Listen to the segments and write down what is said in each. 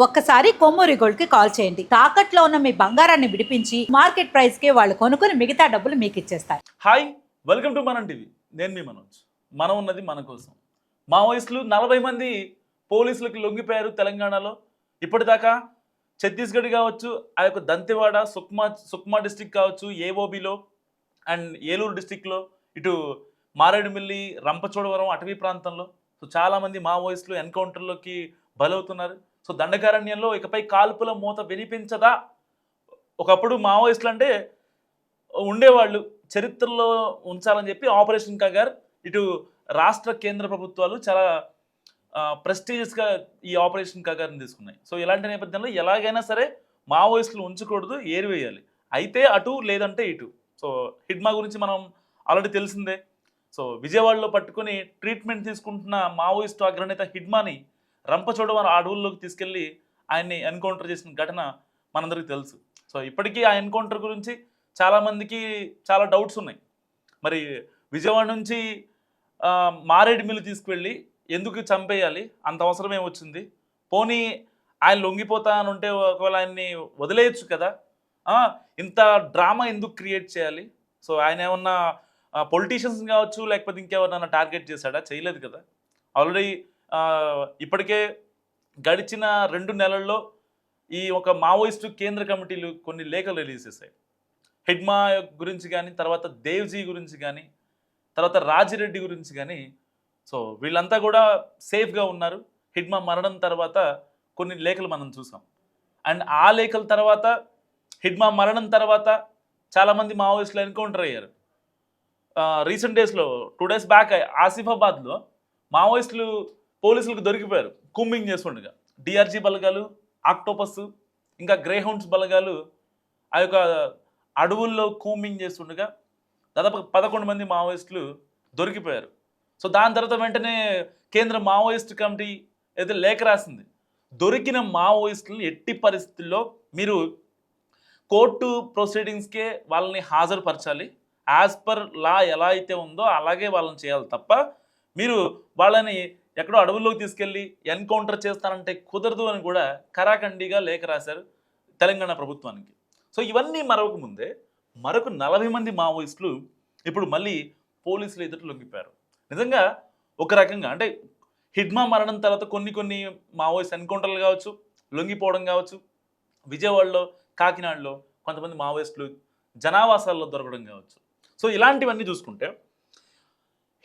ఒక్కసారి కొమ్మూరి గోల్డ్కి కాల్ చేయండి. తాకట్లో ఉన్న మీ బంగారాన్ని విడిపించి మార్కెట్ ప్రైస్కి వాళ్ళు కొనుక్కుని మిగతా డబ్బులు మీకు ఇచ్చేస్తారు. Hi welcome to Manam TV. నేను మీ మనోజ్. మనం ఉన్నది మన కోసం. మావోయిస్టులు నలభై మంది పోలీసులకు లొంగిపోయారు తెలంగాణలో. ఇప్పటిదాకా ఛత్తీస్గఢ్ కావచ్చు ఆ యొక్క దంతెవాడ సుక్మా సుక్మా డిస్టిక్ కావచ్చు ఏఓబిలో అండ్ ఏలూరు డిస్టిక్లో ఇటు మారేడుమిల్లి రంపచోడవరం అటవీ ప్రాంతంలో. సో చాలామంది మావోయిస్టులు ఎన్కౌంటర్లోకి బలవుతున్నారు. సో దండకారణ్యంలో ఇకపై కాల్పుల మూత వినిపించదా? ఒకప్పుడు మావోయిస్టులు అంటే ఉండేవాళ్ళు చరిత్రలో ఉంచాలని చెప్పి ఆపరేషన్ కగర్ ఇటు రాష్ట్ర కేంద్ర ప్రభుత్వాలు చాలా ప్రెస్టీజియస్గా ఈ ఆపరేషన్ కగర్ని తీసుకున్నాయి. సో ఇలాంటి నేపథ్యంలో ఎలాగైనా సరే మావోయిస్టులు ఉంచకూడదు ఏరివేయాలి. అయితే అటు లేదంటే ఇటు. సో హిడ్మా గురించి మనం ఆల్రెడీ తెలిసిందే. సో విజయవాడలో పట్టుకుని ట్రీట్మెంట్ తీసుకుంటున్న మావోయిస్టు అగ్రనేత హిడ్మాని రంపచోడవరం అడవుల్లోకి తీసుకెళ్ళి ఆయన్ని ఎన్కౌంటర్ చేసిన ఘటన మనందరికీ తెలుసు. సో ఇప్పటికీ ఆ ఎన్కౌంటర్ గురించి చాలామందికి చాలా డౌట్స్ ఉన్నాయి. మరి విజయవాడ నుంచి మారేడు మిల్లు తీసుకువెళ్ళి ఎందుకు చంపేయాలి? అంత అవసరం ఏమొచ్చింది పోనీ ఆయన లొంగిపోతా అని ఉంటే ఒకవేళ ఆయన్ని వదిలేయచ్చు కదా? ఇంత డ్రామా ఎందుకు క్రియేట్ చేయాలి? సో ఆయన ఏమన్నా పొలిటీషియన్స్ కావచ్చు లేకపోతే ఇంకెవరన్నా టార్గెట్ చేశాడా? చేయలేదు కదా? ఆల్రెడీ ఇప్పటికే గడిచిన రెండు నెలల్లో ఈ ఒక మావోయిస్టు కేంద్ర కమిటీలు కొన్ని లేఖలు రిలీజ్ చేశాయి. హిడ్మా గురించి కానీ తర్వాత దేవ్జీ గురించి కానీ తర్వాత రాజిరెడ్డి గురించి కానీ సో వీళ్ళంతా కూడా సేఫ్గా ఉన్నారు. హిడ్మా మరణం తర్వాత కొన్ని లేఖలు మనం చూసాం. అండ్ ఆ లేఖల తర్వాత హిడ్మా మరణం తర్వాత చాలామంది మావోయిస్టులు ఎన్కౌంటర్ అయ్యారు. రీసెంట్ డేస్లో టూ డేస్ బ్యాక్ ఆసిఫాబాద్లో మావోయిస్టులు పోలీసులకు దొరికిపోయారు. కుంబింగ్ చేస్తుండగా. డిఆర్జీ బలగాలు ఆక్టోపస్ ఇంకా గ్రేహౌండ్స్ బలగాలు ఆ యొక్క అడవుల్లో కూమింగ్ చేస్తుండగా దాదాపు పదకొండు మంది మావోయిస్టులు దొరికిపోయారు. సో దాని తర్వాత వెంటనే కేంద్ర మావోయిస్ట్ కమిటీ అయితే లేఖ రాసింది. దొరికిన మావోయిస్టులను ఎట్టి పరిస్థితుల్లో మీరు కోర్టు ప్రొసీడింగ్స్కే వాళ్ళని హాజరుపరచాలి. యాజ్ పర్ లా ఎలా అయితే ఉందో అలాగే వాళ్ళని చేయాలి తప్ప మీరు వాళ్ళని ఎక్కడో అడవుల్లోకి తీసుకెళ్ళి ఎన్కౌంటర్ చేస్తానంటే కుదరదు అని కూడా కరాఖండిగా లేఖ రాశారు తెలంగాణ ప్రభుత్వానికి. సో ఇవన్నీ మరొక ముందే మరొక నలభై మంది మావోయిస్టులు ఇప్పుడు మళ్ళీ పోలీసులు ఎదుట లొంగిపోయారు. నిజంగా ఒక రకంగా అంటే హిడ్మా మరణం తర్వాత కొన్ని కొన్ని మావోయిస్ట్ ఎన్కౌంటర్లు కావచ్చు లొంగిపోవడం కావచ్చు విజయవాడలో కాకినాడలో కొంతమంది మావోయిస్టులు జనావాసాల్లో దొరకడం కావచ్చు. సో ఇలాంటివన్నీ చూసుకుంటే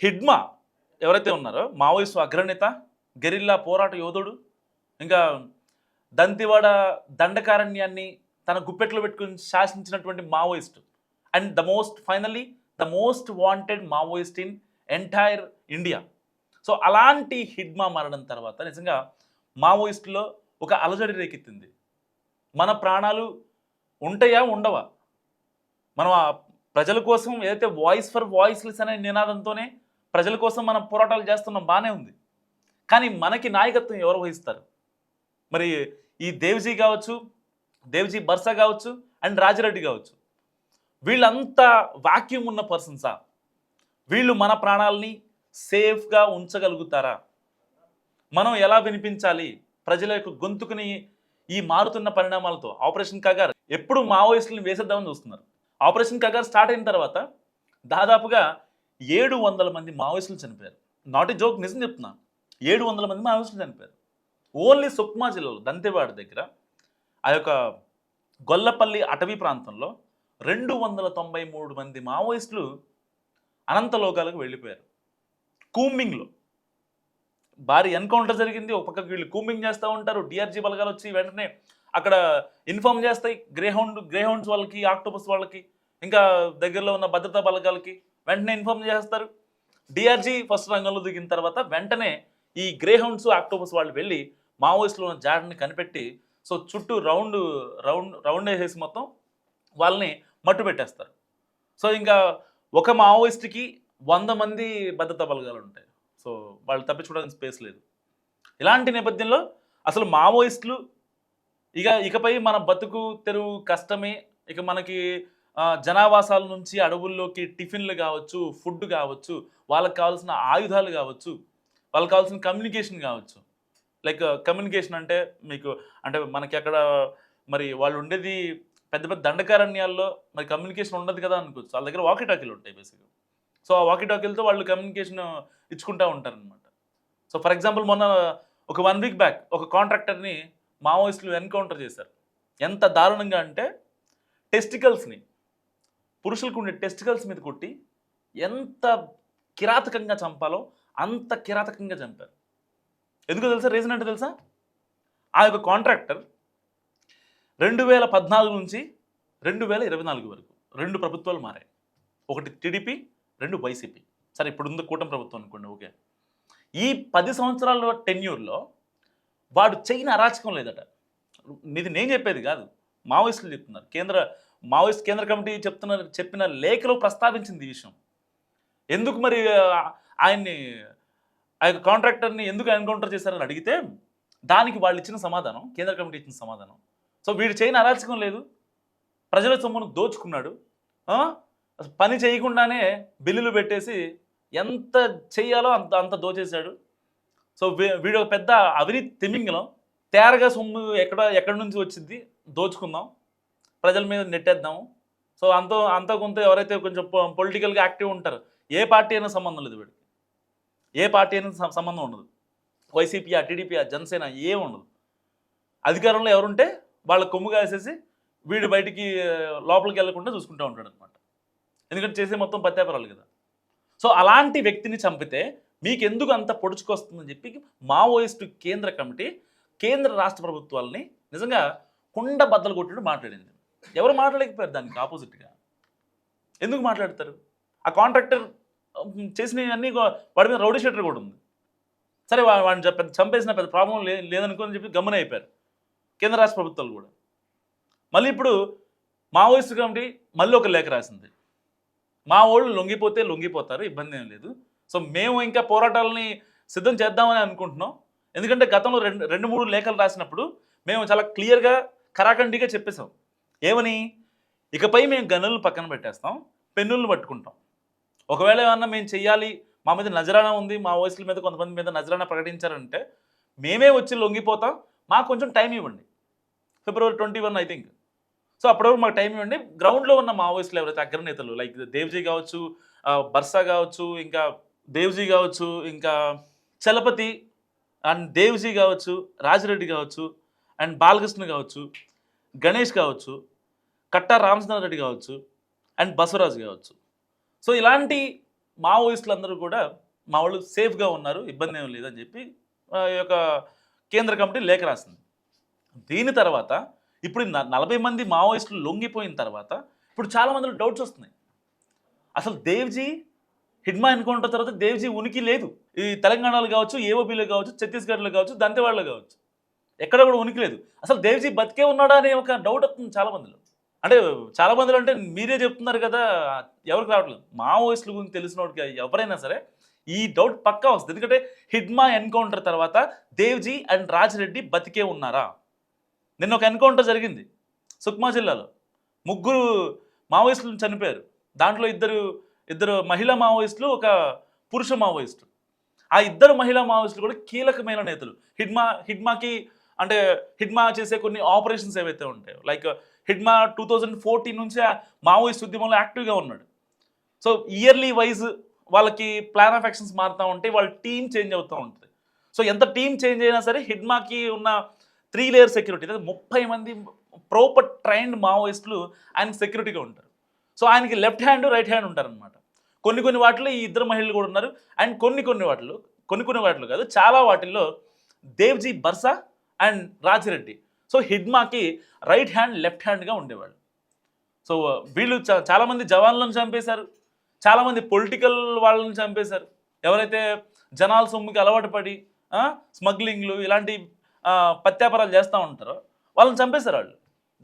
హిడ్మా ఎవరైతే ఉన్నారో మావోయిస్టు అగ్రనేత గెరిల్లా పోరాట యోధుడు ఇంకా దంతివాడ దండకారణ్యాన్ని తన గుప్పెట్లో పెట్టుకుని శాసించినటువంటి Maoist. And the most finally the most wanted Maoist in entire India. So అలాంటి హిడ్మా మరణం తర్వాత నిజంగా మావోయిస్టులో ఒక అలజడి రేకెత్తింది. మన ప్రాణాలు ఉంటాయా ఉండవా? మనం ఆ ప్రజల కోసం ఏదైతే వాయిస్ ఫర్ వాయిస్లెస్ అనే నినాదంతోనే ప్రజల కోసం మనం పోరాటాలు చేస్తున్నాం బాగానే ఉంది. కానీ మనకి నాయకత్వం ఎవరు వహిస్తారు? మరి ఈ దేవ్జీ కావచ్చు దేవ్జీ బర్సా కావచ్చు అండ్ రాజిరెడ్డి కావచ్చు. వీళ్ళంతా వాక్యూమ్ ఉన్న పర్సన్సా? వీళ్ళు మన ప్రాణాలని సేఫ్గా ఉంచగలుగుతారా? మనం ఎలా వినిపించాలి? ప్రజల యొక్క గొంతుకుని ఈ మారుతున్న పరిణామాలతో. ఆపరేషన్ కగార్ ఎప్పుడు మావోయిస్టులను వేసేద్దామని చూస్తున్నారు. ఆపరేషన్ కగార్ స్టార్ట్ అయిన తర్వాత దాదాపుగా ఏడు వందల మంది మావోయిస్టులు చనిపోయారు. నాట్ ఏ జోక్ నిజం చెప్తున్నా. ఏడు వందల మంది మావోయిస్టులు చనిపోయారు. ఓన్లీ సుక్మా జిల్లాలో దంతేవాడ దగ్గర ఆ యొక్క గొల్లపల్లి అటవీ ప్రాంతంలో రెండు వందల తొంభై మూడు మంది మావోయిస్టులు అనంతలోకాలకు వెళ్ళిపోయారు. కూమింగ్లో భారీ ఎన్కౌంటర్ జరిగింది. ఒక పక్కకి వీళ్ళు కూమింగ్ చేస్తూ ఉంటారు. డిఆర్జీ బలగాలు వచ్చి వెంటనే అక్కడ ఇన్ఫార్మ్ చేస్తాయి. గ్రేహౌండ్ గ్రేహౌండ్స్ వాళ్ళకి ఆక్టోపస్ వాళ్ళకి ఇంకా దగ్గరలో ఉన్న భద్రతా బలగాలకి. వెంటనే ఇన్ఫార్మ్ చేస్తారు డిఆర్జీ ఫస్ట్ రంగంలో దిగిన తర్వాత వెంటనే ఈ గ్రేహౌండ్స్ ఆక్టోబస్ వాళ్ళు వెళ్ళి మావోయిస్టులో ఉన్న జాడని కనిపెట్టి సో చుట్టూ రౌండ్ రౌండ్ రౌండ్ వేసేసి మొత్తం వాళ్ళని మట్టు పెట్టేస్తారు. సో ఇంకా ఒక మావోయిస్ట్కి వంద మంది భద్రతా బలగాలు ఉంటాయి. సో వాళ్ళు తప్పించుకోవడానికి స్పేస్ లేదు. ఇలాంటి నేపథ్యంలో అసలు మావోయిస్టులు ఇక ఇకపై మన బతుకు తెరువు కష్టమే ఇక మనకి జనావాసాల నుంచి అడవుల్లోకి టిఫిన్లు కావచ్చు ఫుడ్ కావచ్చు వాళ్ళకి కావాల్సిన ఆయుధాలు కావచ్చు వాళ్ళకి కావాల్సిన కమ్యూనికేషన్ కావచ్చు. లైక్ కమ్యూనికేషన్ అంటే మీకు అంటే మనకి అక్కడ మరి వాళ్ళు ఉండేది పెద్ద పెద్ద దండకారణ్యాల్లో మరి కమ్యూనికేషన్ ఉండదు కదా అనుకోవచ్చు. వాళ్ళ దగ్గర వాకీ టాకీలు ఉంటాయి బేసిక్గా సో ఆ వాకీ టాకీలతో వాళ్ళు కమ్యూనికేషన్ ఇచ్చుకుంటూ ఉంటారనమాట సో ఫర్ ఎగ్జాంపుల్ మొన్న ఒక వన్ వీక్ బ్యాక్ ఒక కాంట్రాక్టర్ని మావోయిస్టులు ఎన్కౌంటర్ చేశారు. ఎంత దారుణంగా అంటే టెస్టికల్స్ని పురుషులకు ఉండే టెస్టికల్స్ మీద కొట్టి ఎంత కిరాతకంగా చంపాలో అంత కిరాతకంగా చంపారు. ఎందుకు తెలుసా? రీజన్ అంటే తెలుసా? ఆ యొక్క కాంట్రాక్టర్ రెండు వేల పద్నాలుగు నుంచి రెండు వేల ఇరవై నాలుగు వరకు రెండు ప్రభుత్వాలు మారాయి. ఒకటి టీడీపీ రెండు వైసీపీ. సరే ఇప్పుడు ఉంది కూటమి ప్రభుత్వం అనుకోండి ఓకే. ఈ పది సంవత్సరాల టెన్యూర్లో వాడు చేయని అరాచకం లేదట. ఇది నేను చెప్పేది కాదు. మావోయిస్టులు చెప్తున్నారు. కేంద్ర మావోయిస్ట్ కేంద్ర కమిటీ చెప్తున్న చెప్పిన లేఖలో ప్రస్తావించింది ఈ విషయం. ఎందుకు మరి ఆయన్ని ఆ యొక్క కాంట్రాక్టర్ని ఎందుకు ఎన్కౌంటర్ చేశారని అడిగితే దానికి వాళ్ళు ఇచ్చిన సమాధానం కేంద్ర కమిటీ ఇచ్చిన సమాధానం. సో వీడు చేయని అరాచకం లేదు. ప్రజల సొమ్మును దోచుకున్నాడు. పని చేయకుండానే బిల్లులు పెట్టేసి ఎంత చేయాలో అంత అంత దోచేశాడు. సో వీ- వీడు ఒక పెద్ద అవినీతి తిమింగలం తేరగా సొమ్ము ఎక్కడ ఎక్కడి నుంచి వచ్చింది దోచుకుందాం. ప్రజల మీద నెట్టేద్దాము. సో అంత అంత కొంత ఎవరైతే కొంచెం పొలిటికల్గా యాక్టివ్ ఉంటారు ఏ పార్టీ అయినా సంబంధం లేదు వీడికి. ఏ పార్టీ అయినా సంబంధం ఉండదు. వైసీపీ ఆ టీడీపీ ఆ జనసేన ఏం ఉండదు. అధికారంలో ఎవరుంటే వాళ్ళ కొమ్ము కాసేసి వీడు బయటికి లోపలికి వెళ్ళకుండా చూసుకుంటూ ఉంటాడు అనమాట ఎందుకంటే చేసే మొత్తం పత్యాపరాలు కదా. సో అలాంటి వ్యక్తిని చంపితే మీకు ఎందుకు అంత పొడుచుకొస్తుందని చెప్పి మావోయిస్టు కేంద్ర కమిటీ కేంద్ర రాష్ట్ర ప్రభుత్వాలని నిజంగా కుండ బద్దలు కొట్టినట్టు మాట్లాడింది. ఎవరు మాట్లాడలేకపోయారు దానికి ఆపోజిట్గా ఎందుకు మాట్లాడతారు? ఆ కాంట్రాక్టర్ చేసినవన్నీ వాడి మీద రౌడీ షెటర్ కూడా ఉంది. సరే వా- వాడిని పెద్ద చంపేసిన పెద్ద ప్రాబ్లం లే లేదనుకోని చెప్పి గమన అయిపోయారు. కేంద్ర రాష్ట్ర ప్రభుత్వాలు కూడా. మళ్ళీ ఇప్పుడు మావోయిస్ట్ కమిటీ మళ్ళీ ఒక లేఖ రాసింది. మా వాళ్ళు లొంగిపోతే లొంగిపోతారు ఇబ్బంది ఏం లేదు. సో మేము ఇంకా పోరాటాలని సిద్ధం చేద్దామని అనుకుంటున్నాం. ఎందుకంటే గతంలో రెండు రెండు మూడు లేఖలు రాసినప్పుడు మేము చాలా క్లియర్గా కరాఖండిగా చెప్పేశాం. ఏమని? ఇకపై మేము గనులను పక్కన పెట్టేస్తాం పెన్నులను పట్టుకుంటాం. ఒకవేళ ఏమన్నా మేము చెయ్యాలి మా మీద నజరానా ఉంది మా వయసుల మీద కొంతమంది మీద నజరానా ప్రకటించారంటే మేమే వచ్చి లొంగిపోతాం మాకు కొంచెం టైం ఇవ్వండి. February twenty one I think. So అప్పటివరకు మాకు టైం ఇవ్వండి. గ్రౌండ్లో ఉన్న మావోయిస్టులు ఎవరైతే అగ్రనేతలు లైక్ దేవ్జీ కావచ్చు బర్సా కావచ్చు ఇంకా దేవ్జీ కావచ్చు ఇంకా చలపతి అండ్ దేవ్జీ కావచ్చు రాజిరెడ్డి కావచ్చు అండ్ బాలకృష్ణ కావచ్చు గణేష్ కావచ్చు కట్టా రామచంద్ర రెడ్డి కావచ్చు అండ్ బసవరాజు కావచ్చు. సో ఇలాంటి మావోయిస్టులు అందరూ కూడా మా వాళ్ళు సేఫ్గా ఉన్నారు ఇబ్బంది ఏం లేదని చెప్పి ఆ యొక్క కేంద్ర కమిటీ లేఖ రాసింది. దీని తర్వాత ఇప్పుడు నలభై మంది మావోయిస్టులు లొంగిపోయిన తర్వాత ఇప్పుడు చాలా మందిలో డౌట్స్ వస్తున్నాయి. అసలు దేవ్జీ హిడ్మా ఎన్కౌంటర్ తర్వాత దేవ్జీ ఉనికి లేదు. ఈ తెలంగాణలో కావచ్చు ఏఓబీలో కావచ్చు ఛత్తీస్గఢ్లో కావచ్చు దంతేవాడలో కావచ్చు. ఎక్కడ కూడా ఉనికి లేదు. అసలు దేవ్జీ బతికే ఉన్నాడా అనే ఒక డౌట్ వస్తుంది చాలా మందిలో. అంటే చాలా మందిలో అంటే మీరే చెప్తున్నారు కదా ఎవరికి రావట్లేదు. మావోయిస్టుల గురించి తెలిసిన వాడికి ఎవరైనా సరే ఈ డౌట్ పక్కా వస్తుంది. ఎందుకంటే హిడ్మా ఎన్కౌంటర్ తర్వాత దేవ్జీ అండ్ రాజిరెడ్డి బతికే ఉన్నారా? నిన్న ఒక ఎన్కౌంటర్ జరిగింది సుక్మా జిల్లాలో. ముగ్గురు మావోయిస్టులు చనిపోయారు. దాంట్లో ఇద్దరు ఇద్దరు మహిళా మావోయిస్టులు ఒక పురుష మావోయిస్టు ఆ ఇద్దరు మహిళా మావోయిస్టులు కూడా కీలకమైన నేతలు. హిడ్మా హిడ్మాకి అంటే హిడ్మా చేసే కొన్ని ఆపరేషన్స్ ఏవైతే ఉంటాయో like Hidma two thousand fourteen నుంచి ఆ మావోయిస్ట్ ఉద్యమంలో యాక్టివ్గా ఉన్నాడు. సో ఇయర్లీ వైజ్ వాళ్ళకి ప్లాన్ ఆఫ్ యాక్షన్స్ మారుతూ ఉంటాయి వాళ్ళ టీం చేంజ్ అవుతూ ఉంటుంది. సో ఎంత టీం చేంజ్ అయినా సరే హిడ్మాకి ఉన్న త్రీ లేయర్ సెక్యూరిటీ అదే ముప్పై మంది ప్రాపర్ ట్రైన్డ్ మావోయిస్టులు ఆయనకి సెక్యూరిటీగా ఉంటారు. సో ఆయనకి లెఫ్ట్ హ్యాండ్ రైట్ హ్యాండ్ ఉంటారనమాట కొన్ని కొన్ని వాటిలో ఈ ఇద్దరు మహిళలు కూడా ఉన్నారు. అండ్ కొన్ని కొన్ని వాటిలో కొన్ని కొన్ని వాటిలో కాదు చాలా వాటిల్లో దేవ్జీ బర్సా అండ్ రాజిరెడ్డి. సో హిడ్మాకి రైట్ హ్యాండ్ లెఫ్ట్ హ్యాండ్గా ఉండేవాళ్ళు. సో వీళ్ళు చాలామంది జవాన్లను చంపేశారు. చాలామంది పొలిటికల్ వాళ్ళని చంపేశారు. ఎవరైతే జనాల సొమ్ముకి అలవాటు పడి స్మగ్లింగ్లు ఇలాంటి పత్యాపారాలు చేస్తూ ఉంటారో వాళ్ళని చంపేశారు వాళ్ళు.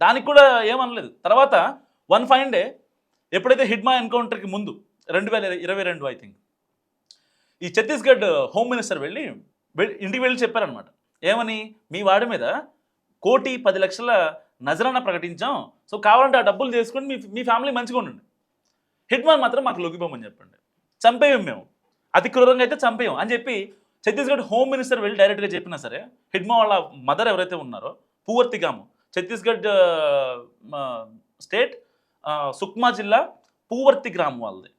దానికి కూడా ఏమనలేదు. తర్వాత వన్ ఫైన్ డే ఎప్పుడైతే హిడ్మా ఎన్కౌంటర్కి ముందు రెండు వేల ఇరవై రెండు ఐ థింక్ ఈ ఛత్తీస్గఢ్ హోమ్ మినిస్టర్ వెళ్ళి ఇంటికి వెళ్ళి చెప్పారనమాట ఏమని? మీ వాడి మీద కోటి పది లక్షల నజరాన ప్రకటించాం. సో కావాలంటే ఆ డబ్బులు చేసుకొని మీ మీ ఫ్యామిలీ మంచిగా ఉండండి. హిట్మాన్ మాత్రం మాకు లొంగిపోమని చెప్పండి. చంపేయం మేము. అతి క్రూరంగా అయితే చంపేయం. అని చెప్పి ఛత్తీస్గఢ్ హోమ్ మినిస్టర్ వెళ్ళి డైరెక్ట్గా చెప్పినా సరే హిడ్మా వాళ్ళ మదర్ ఎవరైతే ఉన్నారో పూవర్తిగాము ఛత్తీస్గఢ్ స్టేట్ సుక్మా జిల్లా పూవర్తి గ్రామం వాళ్ళది.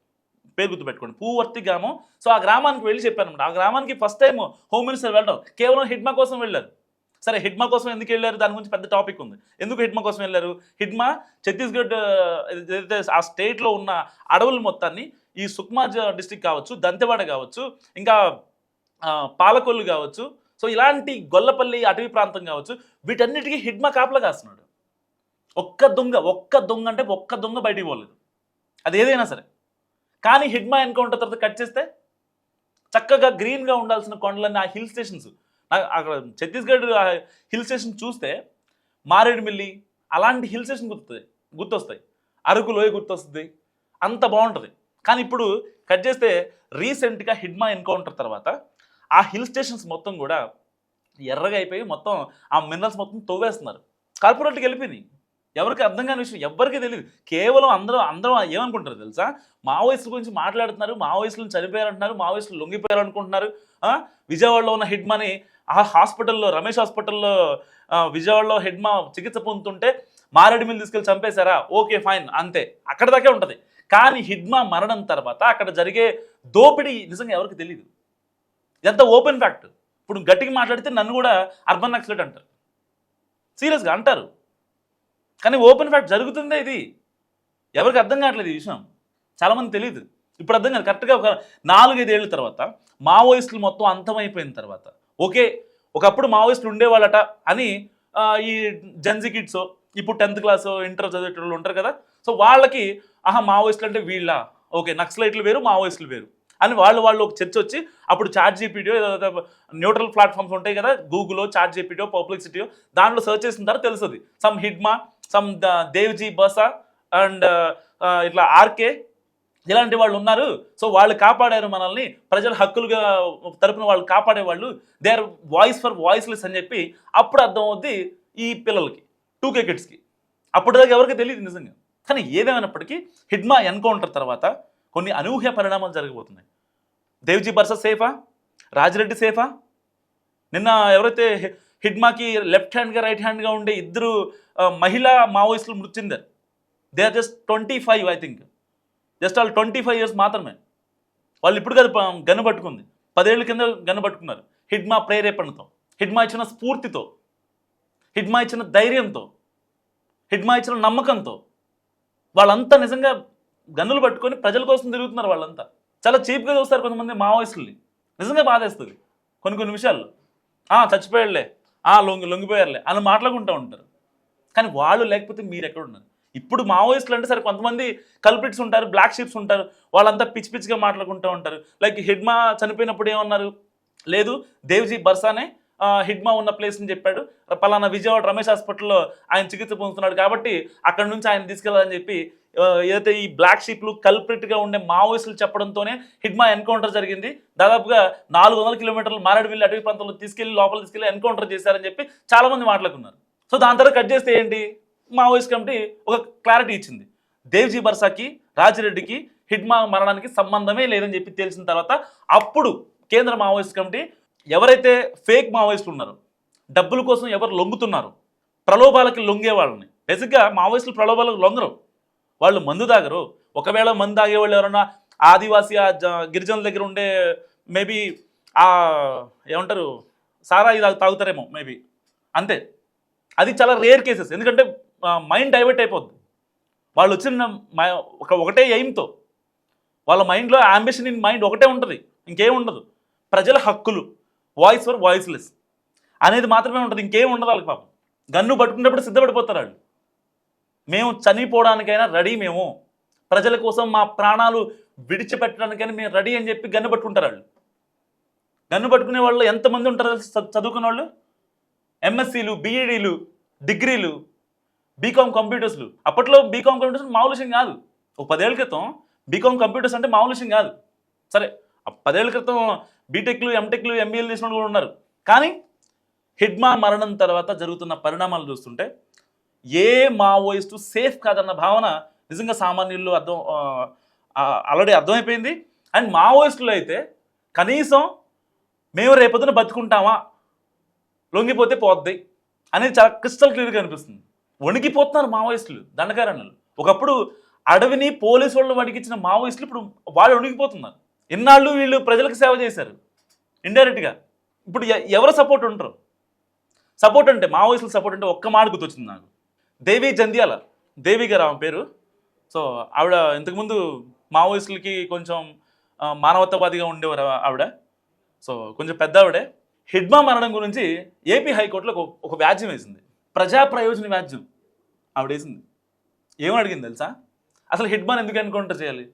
పేరు గుర్తుపెట్టుకోండి. పూవర్తి గ్రామం. సో ఆ గ్రామానికి వెళ్ళి చెప్పాను ఆ గ్రామానికి ఫస్ట్ టైం హోమ్ మినిస్టర్ వెళ్ళడం. కేవలం హిడ్మా కోసం వెళ్ళారు. సరే హిడ్మా కోసం ఎందుకు వెళ్ళారు? దాని గురించి పెద్ద టాపిక్ ఉంది. ఎందుకు హిడ్మా కోసం వెళ్ళారు? హిడ్మా ఛత్తీస్గఢ్ ఆ, ఏదైతే ఆ స్టేట్లో ఉన్న అడవుల మొత్తాన్ని ఈ సుక్మా డిస్టిక్ కావచ్చు దంతెవాడ కావచ్చు ఇంకా పాలకొల్లు కావచ్చు సో ఇలాంటి గొల్లపల్లి అటవీ ప్రాంతం కావచ్చు వీటన్నిటికీ హిడ్మా కాపలా కాస్తున్నాడు. ఒక్క దొంగ ఒక్క దొంగ అంటే ఒక్క దొంగ బయటికి పోలేదు. అది ఏదైనా సరే. కానీ హిడ్మా ఎన్కౌంటర్ తర్వాత కట్ చేస్తే చక్కగా గ్రీన్గా ఉండాల్సిన కొండలన్నీ ఆ హిల్ స్టేషన్స్ అక్కడ ఛత్తీస్గఢ్ హిల్ స్టేషన్ చూస్తే మారేడుమిల్లి అలాంటి హిల్ స్టేషన్ గుర్తుంది గుర్తొస్తాయి. అరకు లోయ గుర్తొస్తుంది. అంత బాగుంటుంది. కానీ ఇప్పుడు కట్ చేస్తే రీసెంట్గా హిడ్మా ఎన్కౌంటర్ తర్వాత ఆ హిల్ స్టేషన్స్ మొత్తం కూడా ఎర్రగా అయిపోయి మొత్తం ఆ మినరల్స్ మొత్తం తవ్వేస్తున్నారు. కార్పొరేట్కి వెళ్ళిపోయినాయి ఎవరికి అర్థం కాని విషయం ఎవరికి తెలియదు కేవలం అందరూ అందరూ ఏమనుకుంటారు తెలుసా? మావోయిస్టుల గురించి మాట్లాడుతున్నారు మావోయిస్టులను చనిపోయారంటున్నారు మావోయిస్టులు లొంగిపోయారు అనుకుంటున్నారు విజయవాడలో ఉన్న హిడ్మాని ఆ హాస్పిటల్లో రమేష్ హాస్పిటల్లో విజయవాడలో విజయవాడలో హిడ్మా చికిత్స పొందుతుంటే మారేడుమిల్లి తీసుకెళ్ళి చంపేశారా? ఓకే ఫైన్ అంతే. అక్కడ దాకే ఉంటుంది. కానీ హిడ్మా మరణం తర్వాత అక్కడ జరిగే దోపిడీ నిజంగా ఎవరికి తెలియదు ఎంత ఓపెన్ ఫ్యాక్ట్. ఇప్పుడు గట్టిగా మాట్లాడితే నన్ను కూడా అర్బన్ నక్సలెట్ అంటారు. సీరియస్గా అంటారు. కానీ ఓపెన్ ఫ్యాక్ట్ జరుగుతుందే ఇది. ఎవరికి అర్థం కావట్లేదు ఈ విషయం. చాలామంది తెలియదు ఇప్పుడు అర్థం కాదు. కరెక్ట్గా ఒక నాలుగైదేళ్ళ తర్వాత మావోయిస్టులు మొత్తం అంతమైపోయిన తర్వాత ఓకే ఒకప్పుడు మావోయిస్టులు ఉండేవాళ్ళట అని ఈ జెన్జీ కిడ్స్ ఇప్పుడు టెన్త్ క్లాస్ ఇంటర్ చదివేటోళ్ళు ఉంటారు కదా సో వాళ్ళకి ఆహా మావోయిస్టులు అంటే వీళ్ళ? ఓకే నక్సలైట్లు వేరు మావోయిస్టులు వేరు అని వాళ్ళు వాళ్ళు ఒక చర్చ వచ్చి అప్పుడు చాట్ జీపీటీయో న్యూట్రల్ ప్లాట్ఫామ్స్ ఉంటాయి కదా గూగుల్లో చాట్ జీపీటీయో పబ్లిసిటీయో దాంట్లో సర్చ్ చేసిన తర్వాత తెలుస్తుంది. Some Hidma some Devji Basa and ఇట్లా ఆర్కే ఇలాంటి వాళ్ళు ఉన్నారు. సో వాళ్ళు కాపాడారు మనల్ని. ప్రజల హక్కులుగా తరపున వాళ్ళు కాపాడే వాళ్ళు they are voice for voiceless అని చెప్పి అప్పుడు అర్థమవుద్ది ఈ పిల్లలకి టూ కే. కిడ్స్కి అప్పుడు దాకా ఎవరికి తెలియదు నిజంగా. కానీ ఏదేమైనప్పటికీ హిడ్మా ఎన్కౌంటర్ తర్వాత కొన్ని అనూహ్య పరిణామాలు జరగబోతున్నాయి. దేవ్జీ బర్సా సేఫా? రాజిరెడ్డి సేఫా? నిన్న ఎవరైతే హి- హిడ్మాకి లెఫ్ట్ హ్యాండ్గా రైట్ హ్యాండ్గా ఉండే ఇద్దరు మహిళా మావోయిస్టులు మృతి చెందారు. They are just twenty five I think just వాళ్ళు ట్వంటీ ఫైవ్ ఇయర్స్ మాత్రమే. వాళ్ళు ఇప్పుడు కదా ప- గన్ను పట్టుకుంది. పదేళ్ళ కింద గన్ను పట్టుకున్నారు. హిడ్మా ప్రేరేపణతో. హిడ్మా ఇచ్చిన స్ఫూర్తితో. హిడ్మా ఇచ్చిన ధైర్యంతో. హిడ్మా ఇచ్చిన నమ్మకంతో. వాళ్ళంతా నిజంగా గన్నులు పట్టుకొని ప్రజల కోసం తిరుగుతున్నారు వాళ్ళంతా. చాలా చీప్గా చూస్తారు కొంతమంది మావోయిస్టుల్ని. నిజంగా బాధేస్తుంది. కొన్ని కొన్ని విషయాల్లో. "ఆ, చచ్చిపోయాడులే. ఆ లొంగి లొంగిపోయారులే అని మాట్లాడుకుంటూ ఉంటారు. కానీ వాళ్ళు లేకపోతే మీరు ఎక్కడ ఉన్నారు ఇప్పుడు మావోయిస్టులు అంటే సరే కొంతమంది కల్పిట్స్ ఉంటారు బ్లాక్ షీప్స్ ఉంటారు వాళ్ళంతా పిచ్చి పిచ్చిగా మాట్లాడుకుంటూ ఉంటారు. లైక్ హిడ్మా చనిపోయినప్పుడు ఏమన్నారు? లేదు దేవ్జీ బర్సానే హిడ్మా ఉన్న ప్లేస్ అని చెప్పాడు. పలానా విజయవాడ రమేష్ హాస్పిటల్లో ఆయన చికిత్స పొందుతున్నాడు కాబట్టి అక్కడ నుంచి ఆయన తీసుకెళ్ళాలని చెప్పి ఏదైతే ఈ బ్లాక్ షీప్లు కల్ప్రిట్గా ఉండే మావోయిస్టులు చెప్పడంతోనే హిడ్మా ఎన్కౌంటర్ జరిగింది. దాదాపుగా నాలుగు వందల కిలోమీటర్లు మారేడుమిల్లి అటవీ ప్రాంతంలో తీసుకెళ్ళి లోపల తీసుకెళ్ళి ఎన్కౌంటర్ చేశారని చెప్పి చాలా మంది మాట్లాడుకున్నారు. సో దాని తర్వాత కట్ చేస్తే ఏంటి? మావోయిస్ట్ కమిటీ ఒక క్లారిటీ ఇచ్చింది. దేవ్జీ బర్సాకి రాజిరెడ్డికి హిడ్మా మరణానికి సంబంధమే లేదని చెప్పి తెలిసిన తర్వాత అప్పుడు కేంద్ర మావోయిస్ట్ కమిటీ ఎవరైతే ఫేక్ మావోయిస్టులు ఉన్నారో డబ్బుల కోసం ఎవరు లొంగుతున్నారు ప్రలోభాలకి లొంగే వాళ్ళని. బేసిక్గా మావోయిస్టులు ప్రలోభాలకు లొంగరు. వాళ్ళు మందు తాగరు. ఒకవేళ మందు తాగే వాళ్ళు ఎవరన్నా ఆదివాసీ ఆ జ- గిరిజనుల దగ్గర ఉండే మేబీ ఆ ఏమంటారు సారా ఇది తాగుతారేమో మేబీ. అంతే. అది చాలా రేర్ కేసెస్. ఎందుకంటే మైండ్ డైవర్ట్ అయిపోద్ది. వాళ్ళు వచ్చిన ఒక ఒకటే ఎయిమ్తో వాళ్ళ మైండ్లో అంబిషన్ ఇన్ మైండ్ ఒకటే ఉంటుంది. ఇంకేం ఉండదు. ప్రజల హక్కులు. వాయిస్ ఫర్ వాయిస్లెస్ అనేది మాత్రమే ఉంటుంది. ఇంకేం ఉండదు వాళ్ళకి పాపం. గన్ను పట్టుకున్నప్పుడు సిద్ధపడిపోతారు వాళ్ళు. మేము చనిపోవడానికైనా రెడీ మేము. ప్రజల కోసం మా ప్రాణాలు విడిచిపెట్టడానికైనా మేము రెడీ అని చెప్పి గన్ను పట్టుకుంటారు వాళ్ళు. గన్ను పట్టుకునే వాళ్ళు ఎంతమంది ఉంటారు చదువుకున్న వాళ్ళు ఎంఎస్సీలు బీఈడీలు డిగ్రీలు బీకామ్ కంప్యూటర్స్లు అప్పట్లో బీకామ్ కంప్యూటర్స్ మామూలు విషయం కాదు. ఒక పదేళ్ళ క్రితం బీకామ్ కంప్యూటర్స్ అంటే మామూలు విషయం కాదు. సరే పదేళ్ళ క్రితం బీటెక్లు ఎంటెక్లు ఎంబీఏలు చేసిన కూడా ఉన్నారు. కానీ హిడ్మా మరణం తర్వాత జరుగుతున్న పరిణామాలు చూస్తుంటే ఏ మావోయిస్టు సేఫ్ కాదన్న భావన నిజంగా సామాన్యుల్లో అర్థం ఆల్రెడీ అర్థమైపోయింది. అండ్ మావోయిస్టులు అయితే కనీసం మేము రేపొద్దున బతుకుంటామా? లొంగిపోతే పోద్ది అనేది చాలా క్రిస్టల్ క్లియర్గా అనిపిస్తుంది. వణికిపోతున్నారు మావోయిస్టులు దండకారణ్యులు ఒకప్పుడు అడవిని పోలీసు వాళ్ళు వణికించిన మావోయిస్టులు ఇప్పుడు వాళ్ళు వణికిపోతున్నారు. ఇన్నాళ్ళు వీళ్ళు ప్రజలకు సేవ చేశారు ఇండైరెక్ట్గా ఇప్పుడు ఎ- ఎవరు సపోర్ట్ ఉంటారు సపోర్ట్ అంటే మావోయిస్టుల సపోర్ట్ అంటే ఒక్క మాట గుర్తొచ్చింది నాకు. దేవి జంధ్యాల. దేవి గారు ఆమె పేరు. సో ఆవిడ ఇంతకుముందు మావోయిస్టులకి కొంచెం ఆ, మానవతావాదిగా ఉండేవారు ఆవిడ. సో కొంచెం పెద్ద ఆవిడే. హిడ్మా మరణం గురించి ఏపీ హైకోర్టులో ఒక ఒక వ్యాజ్యం వేసింది. ప్రజా ప్రయోజన వ్యాజ్యం. ఆవిడ వేసింది ఏమని అడిగింది తెలుసా? అసలు హెడ్మాన్ ఎందుకు ఎన్కౌంటర్ చేయాలి?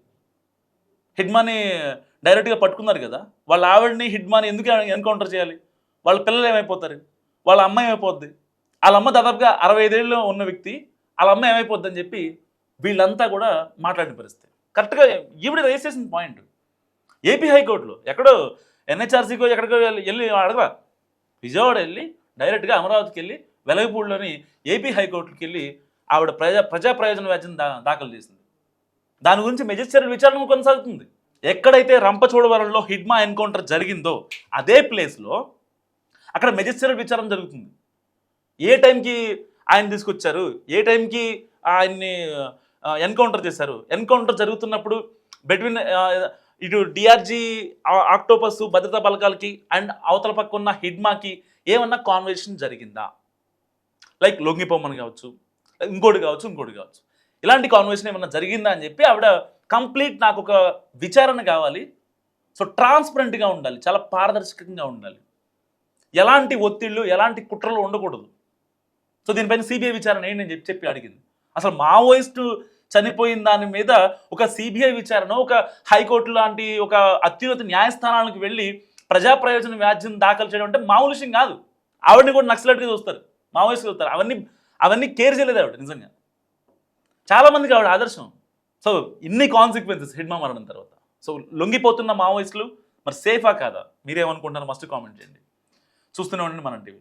హిడ్మాని డైరెక్ట్గా పట్టుకున్నారు కదా వాళ్ళ ఆవిడని హెడ్మాన్ ఎందుకు ఎన్కౌంటర్ చేయాలి? వాళ్ళ పిల్లలు ఏమైపోతారు? వాళ్ళ అమ్మ ఏమైపోద్ది? వాళ్ళ అమ్మ దాదాపుగా అరవై ఐదేళ్ళలో ఉన్న వ్యక్తి వాళ్ళ అమ్మ ఏమైపోద్ది అని చెప్పి వీళ్ళంతా కూడా మాట్లాడిన పరిస్థితి. కరెక్ట్గా ఈవిడ రేస్ చేసిన పాయింట్ ఏపీ హైకోర్టులో ఎక్కడో ఎన్హెచ్ఆర్సీకో ఎక్కడికో వెళ్ళి వెళ్ళి అడగరా? విజయవాడ వెళ్ళి డైరెక్ట్గా అమరావతికి వెళ్ళి వెలగపూడిలోని ఏపీ హైకోర్టుకి వెళ్ళి ఆవిడ ప్రజా ప్రజా ప్రయోజన వ్యాజ్యం దా దాఖలు చేసింది. దాని గురించి మెజిస్ట్రేట్ విచారణ కొనసాగుతుంది. ఎక్కడైతే రంపచోడవరంలో హిడ్మా ఎన్కౌంటర్ జరిగిందో అదే ప్లేస్లో అక్కడ మెజిస్ట్రేట్ విచారణ జరుగుతుంది. ఏ టైంకి ఆయన తీసుకొచ్చారు? ఏ టైంకి ఆయన్ని ఎన్కౌంటర్ చేశారు? ఎన్కౌంటర్ జరుగుతున్నప్పుడు బిట్వీన్ ఇటు డిఆర్జీ ఆక్టోపస్ భద్రతా బలగాలకి అండ్ అవతల పక్క ఉన్న హిడ్మాకి ఏమన్నా కాన్వర్సేషన్ జరిగిందా? లైక్ లొంగిపోమని కావచ్చు ఇంకోటి కావచ్చు ఇంకోటి కావచ్చు. ఇలాంటి కాన్వర్సేషన్ ఏమన్నా జరిగిందా అని చెప్పి ఆవిడ కంప్లీట్ నాకు ఒక విచారణ కావాలి. సో ట్రాన్స్పరెంట్గా ఉండాలి చాలా పారదర్శకంగా ఉండాలి. ఎలాంటి ఒత్తిళ్ళు ఎలాంటి కుట్రలు ఉండకూడదు. సో దీనిపైన సిబిఐ విచారణ ఏంటి అని చెప్పి చెప్పి అడిగింది. అసలు మావోయిస్టు చనిపోయిన దాని మీద ఒక సిబిఐ విచారణ ఒక హైకోర్టు లాంటి ఒక అత్యున్నత న్యాయస్థానాలకు వెళ్ళి ప్రజా ప్రయోజన వ్యాజ్యం దాఖలు చేయడం అంటే మామూలు విషయం కాదు. ఆవిడని కూడా నక్సలెట్గా చూస్తారు మావోయిస్ట్ చూస్తారు. అవన్నీ అవన్నీ కేర్ చేయలేదు ఆవిడ నిజంగా. చాలామందికి ఆవిడ ఆదర్శం. సో ఇన్ని కాన్సిక్వెన్సెస్ హిడ్మా మరణం తర్వాత. సో లొంగిపోతున్న మావోయిస్టులు మరి సేఫా కాదా? మీరేమనుకుంటున్నారు? మస్ట్ కామెంట్ చేయండి. చూస్తూనే ఉండండి మన టీవీ.